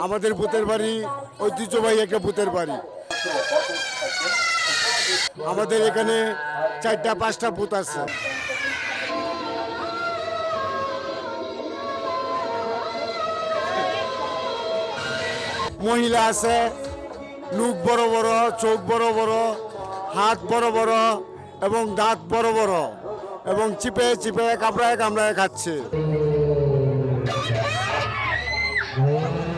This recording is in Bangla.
আমাদের ভূতের বাড়ি, ঐতিহ্যবাহী একটা ভূতের বাড়ি। আমাদের এখানে চারটা, পাঁচটা ভূত আছে। মহিলা আছে মুখ বড় বড়, চোখ বড় বড়, হাত বড় বড় এবং দাঁত বড় বড় এবং চিপে চিপে কামড়ায় কামড়ায় খাচ্ছে। Wow.